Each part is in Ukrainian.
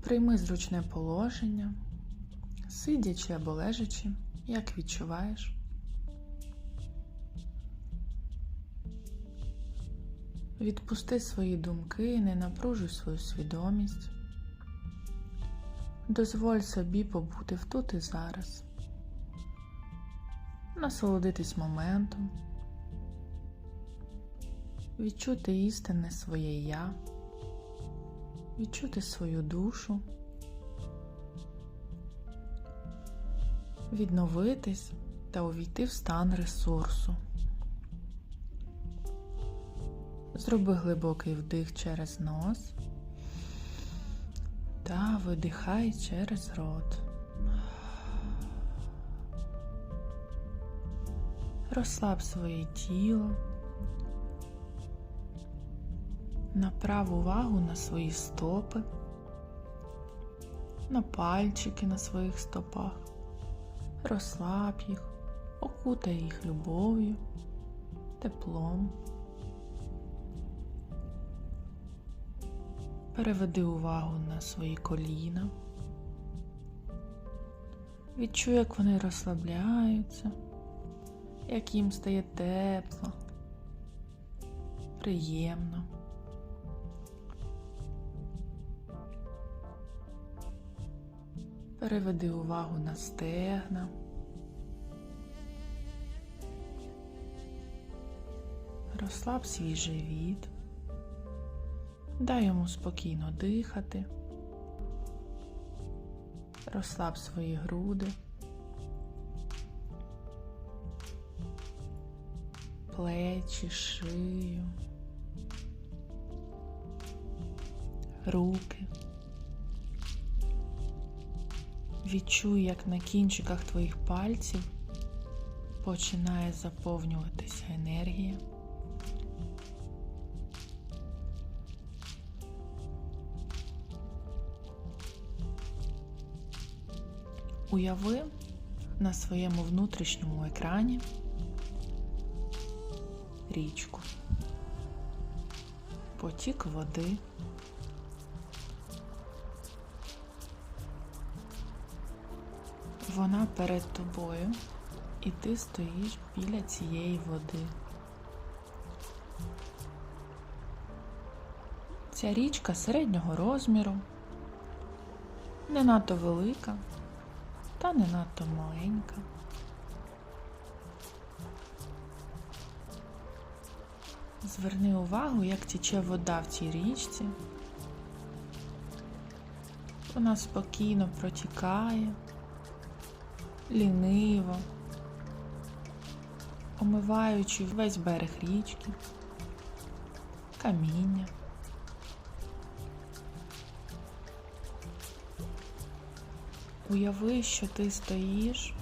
Прийми зручне положення, сидячи або лежачи, як відчуваєш. Відпусти свої думки, не напружуй свою свідомість. Дозволь собі побути тут і зараз, насолодитись моментом, відчути істинне своє я, відчути свою душу, відновитись та увійти в стан ресурсу. Зроби глибокий вдих через нос та видихай через рот. Розслаб своє тіло. Направ увагу на свої стопи, на пальчики на своїх стопах. Розслаб їх, окутай їх любов'ю, теплом. Переведи увагу на свої коліна. Відчуй, як вони розслабляються, як їм стає тепло, приємно. Переведи увагу на стегна. Розслаб свій живіт. Дай йому спокійно дихати, розслаб свої груди, плечі, шию, руки. Відчуй, як на кінчиках твоїх пальців починає заповнюватися енергія. Уяви на своєму внутрішньому екрані річку, потік води. Вона перед тобою, і ти стоїш біля цієї води. Ця річка середнього розміру, не надто велика та не надто маленька. Зверни увагу, як тече вода в цій річці. Вона спокійно протікає, ліниво, омиваючи весь берег річки, каміння. Уяви, що ти стоїш,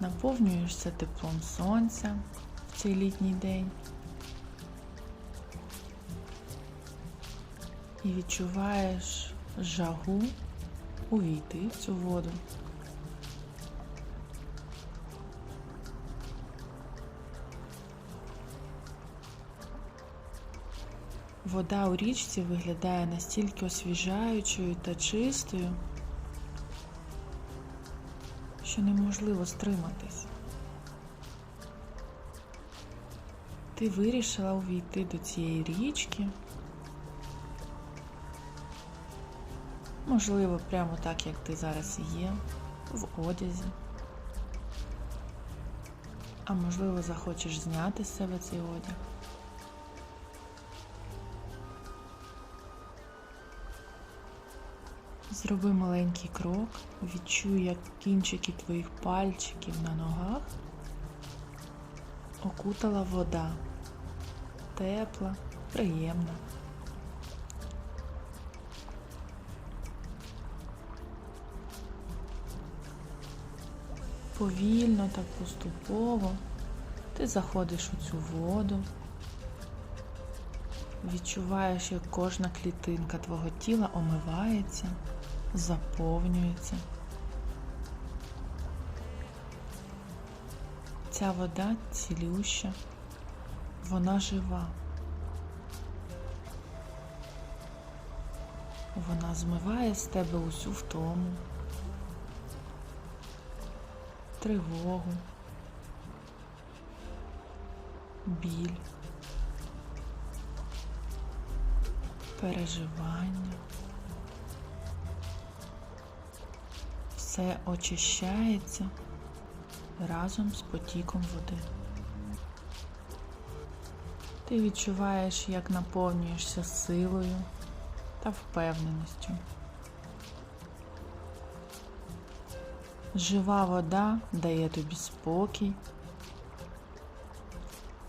наповнюєшся теплом сонця в цей літній день і відчуваєш жагу увійти в цю воду. Вода у річці виглядає настільки освіжаючою та чистою, що неможливо стриматись. Ти вирішила увійти до цієї річки, можливо, прямо так, як ти зараз є, в одязі. А можливо, захочеш зняти з себе цей одяг. Зроби маленький крок, відчуй, як кінчики твоїх пальчиків на ногах окутала вода. Тепла, приємна. Повільно та поступово ти заходиш у цю воду, відчуваєш, як кожна клітинка твого тіла омивається заповнюється. Ця вода цілюща, вона жива. Вона змиває з тебе усю втому, тривогу, біль, переживання. Все очищається разом з потіком води. Ти відчуваєш, як наповнюєшся силою та впевненістю. Жива вода дає тобі спокій,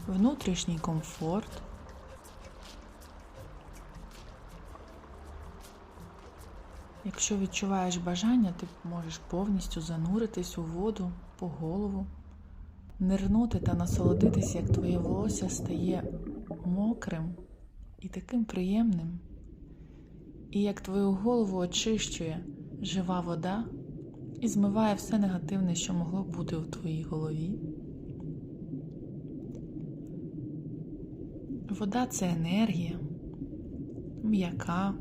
внутрішній комфорт. Якщо відчуваєш бажання, ти можеш повністю зануритись у воду по голову, нирнути та насолодитись, як твоє волосся стає мокрим і таким приємним, і як твою голову очищує жива вода і змиває все негативне, що могло бути у твоїй голові. Вода це енергія, м'яка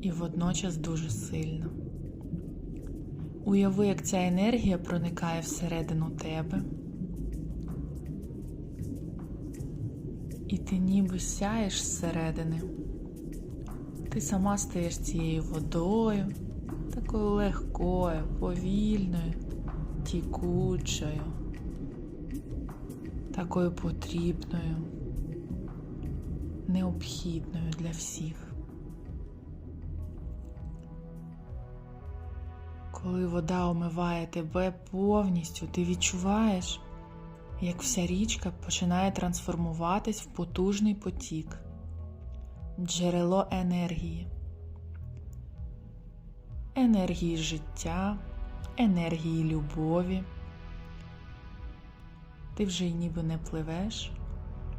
і водночас дуже сильна. Уяви, як ця енергія проникає всередину тебе, і ти ніби сяєш зсередини. Ти сама стаєш цією водою, такою легкою, повільною, тікучою, такою потрібною, необхідною для всіх. Коли вода омиває тебе повністю, ти відчуваєш, як вся річка починає трансформуватись в потужний потік, джерело енергії, енергії життя, енергії любові. Ти вже й ніби не пливеш,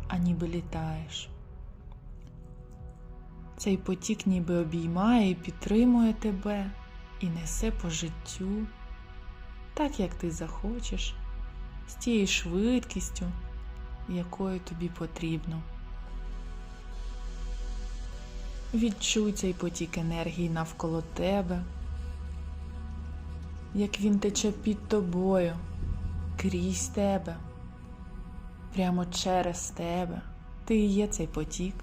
а ніби літаєш. Цей потік ніби обіймає і підтримує тебе і несе по життю, так як ти захочеш, з тією швидкістю, якою тобі потрібно. Відчуй цей потік енергії навколо тебе, як він тече під тобою, крізь тебе, прямо через тебе. Ти і є цей потік.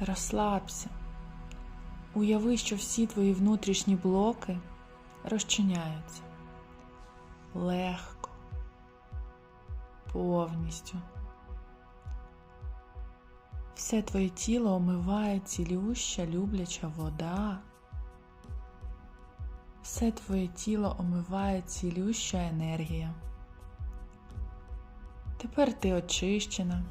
Розслабся. Уяви, що всі твої внутрішні блоки розчиняються легко, повністю. Все твоє тіло омиває цілюща, любляча вода. Все твоє тіло омиває цілюща енергія. Тепер ти очищена,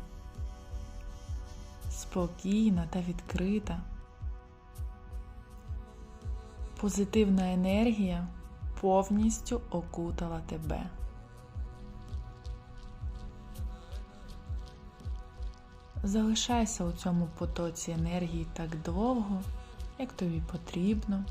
спокійна та відкрита. Позитивна енергія повністю окутала тебе. Залишайся у цьому потоці енергії так довго, як тобі потрібно.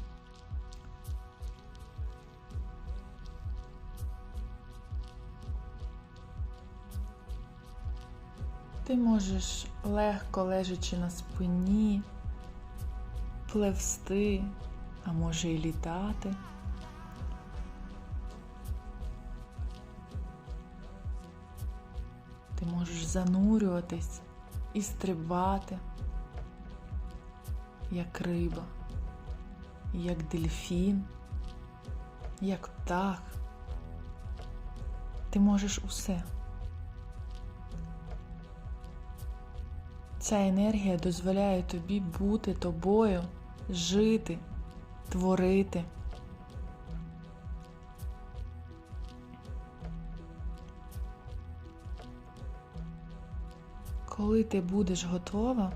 Ти можеш легко лежачи на спині, пливсти а може і літати. Ти можеш занурюватись і стрибати, як риба, як дельфін, як птах. Ти можеш усе. Ця енергія дозволяє тобі бути тобою, жити творити. Коли ти будеш готова,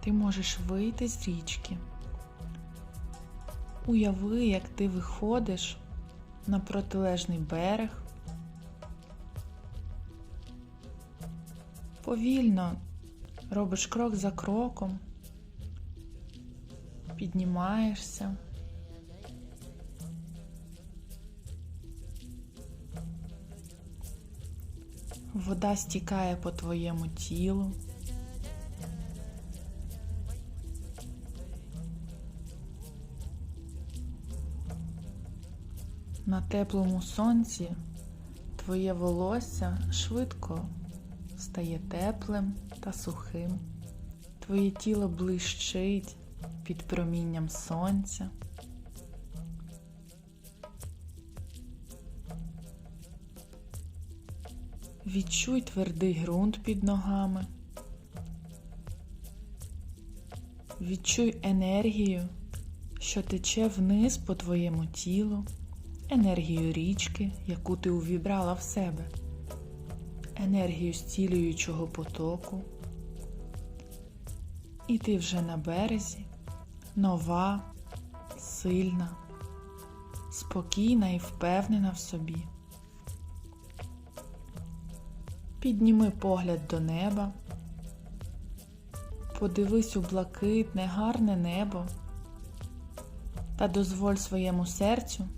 ти можеш вийти з річки. Уяви, як ти виходиш на протилежний берег. Повільно Робиш крок за кроком, піднімаєшся. Вода стікає по твоєму тілу. На теплому сонці твоє волосся швидко стає теплим та сухим. Твоє тіло блищить під промінням сонця. Відчуй твердий ґрунт під ногами. Відчуй енергію, що тече вниз по твоєму тілу, енергію річки, яку ти увібрала в себе, енергію зцілюючого потоку. І ти вже на березі, нова, сильна, спокійна і впевнена в собі. Підніми погляд до неба, подивись у блакитне, гарне небо та дозволь своєму серцю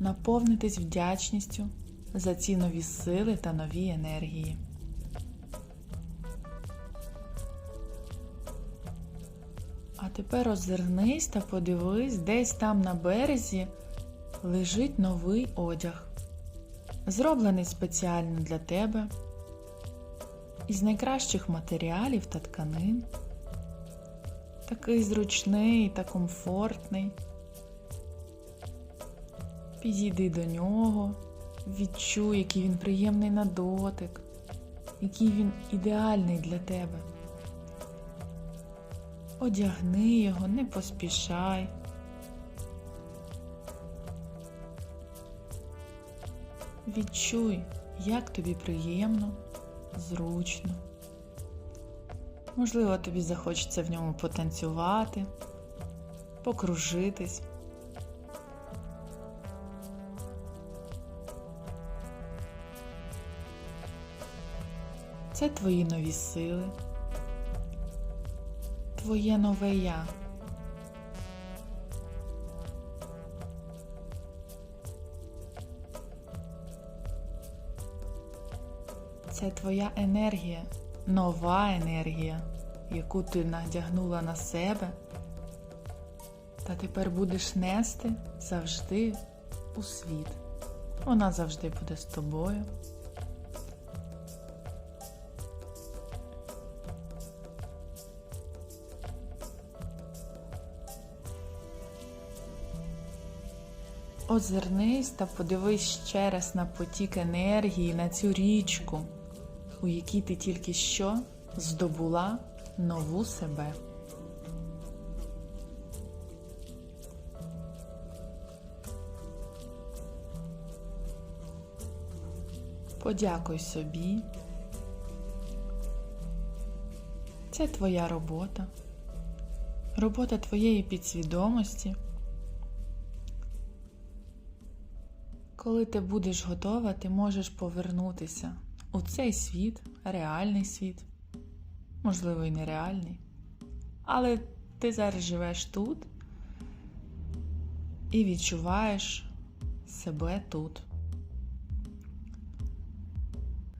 наповнитись вдячністю за ці нові сили та нові енергії. Тепер озирнись та подивись, десь там на березі лежить новий одяг, зроблений спеціально для тебе із найкращих матеріалів та тканин. Такий зручний та комфортний. Підійди до нього, відчуй, який він приємний на дотик, який він ідеальний для тебе. Одягни його, не поспішай. Відчуй, як тобі приємно, зручно. Можливо, тобі захочеться в ньому потанцювати, покружитись. Це твої нові сили, твоє нове я. Це твоя енергія, нова енергія, яку ти надягнула на себе, та тепер будеш нести завжди у світ. Вона завжди буде з тобою. Озирнись та подивись ще раз на потік енергії, на цю річку, у якій ти тільки що здобула нову себе. Подякуй собі. Це твоя робота, робота твоєї підсвідомості. Коли ти будеш готова, ти можеш повернутися у цей світ, реальний світ, можливо, і нереальний. Але ти зараз живеш тут і відчуваєш себе тут.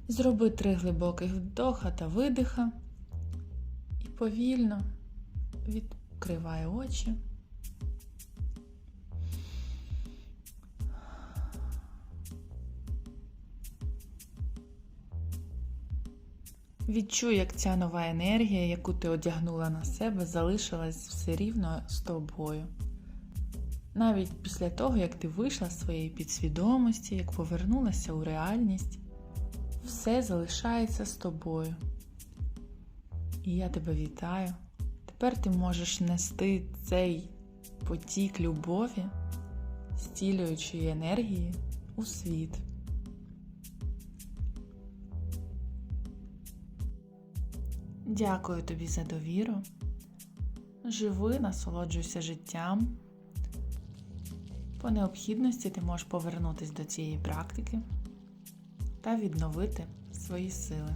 Зроби три глибоких вдоха та видиха і повільно відкривай очі. Відчуй, як ця нова енергія, яку ти одягнула на себе, залишилась все рівно з тобою. Навіть після того, як ти вийшла з своєї підсвідомості, як повернулася у реальність, все залишається з тобою. І я тебе вітаю. Тепер ти можеш нести цей потік любові, зцілюючої енергії у світ. Дякую тобі за довіру. Живи, насолоджуйся життям. По необхідності ти можеш повернутися до цієї практики та відновити свої сили.